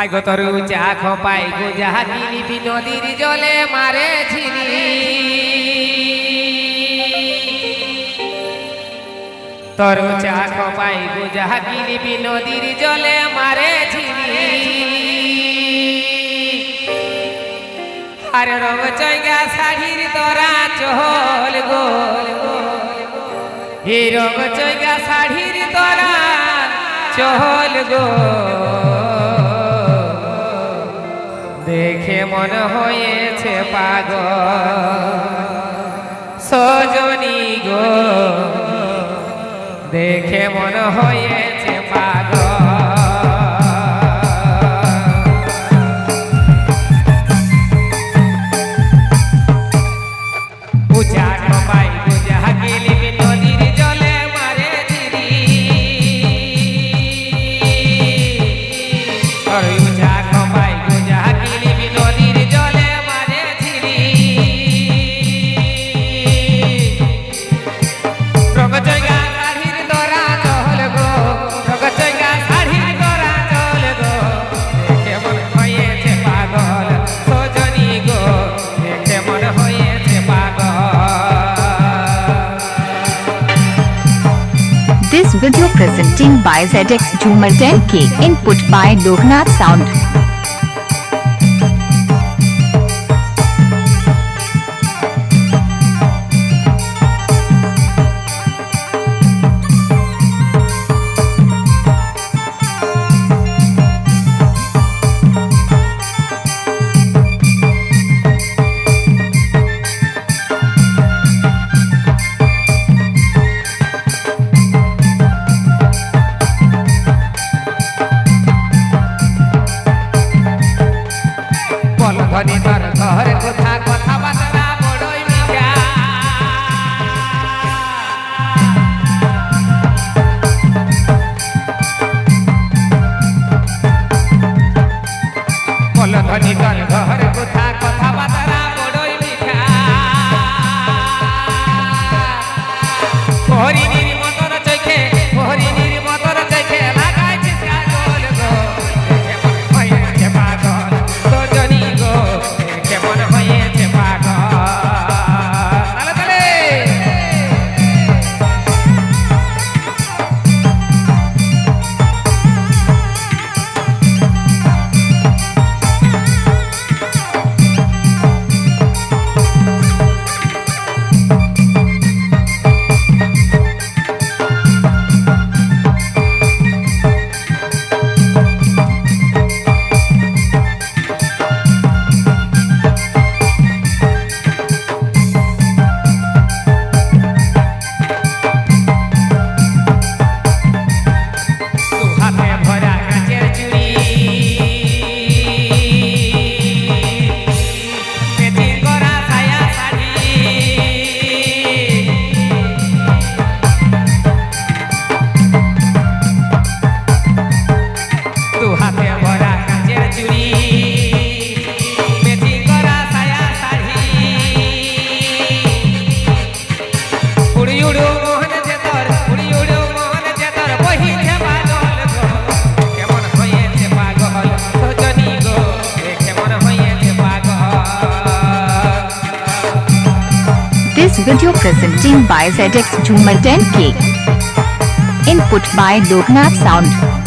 I go তরু, চা খপাই গো যাহা কিনিবি নদীর জলে মারে ঝিনি। তরু, চা খপাই গো যাহা কিনিবি নদীর জলে মারে ঝিনি। আরে রঙ চৈগা শাড়ির তোরা চহল গোল হে রঙ চৈগা শাড়ির তোরা চহল গো দেখে মনে হয়েছে পাগ সজনী গো দেখে মনে হয়েছে পাগ video presenting by ZX Joomer 10K input by Loknath Sound. Video presenting by ZX Joomer 10K input by Loknath Sound.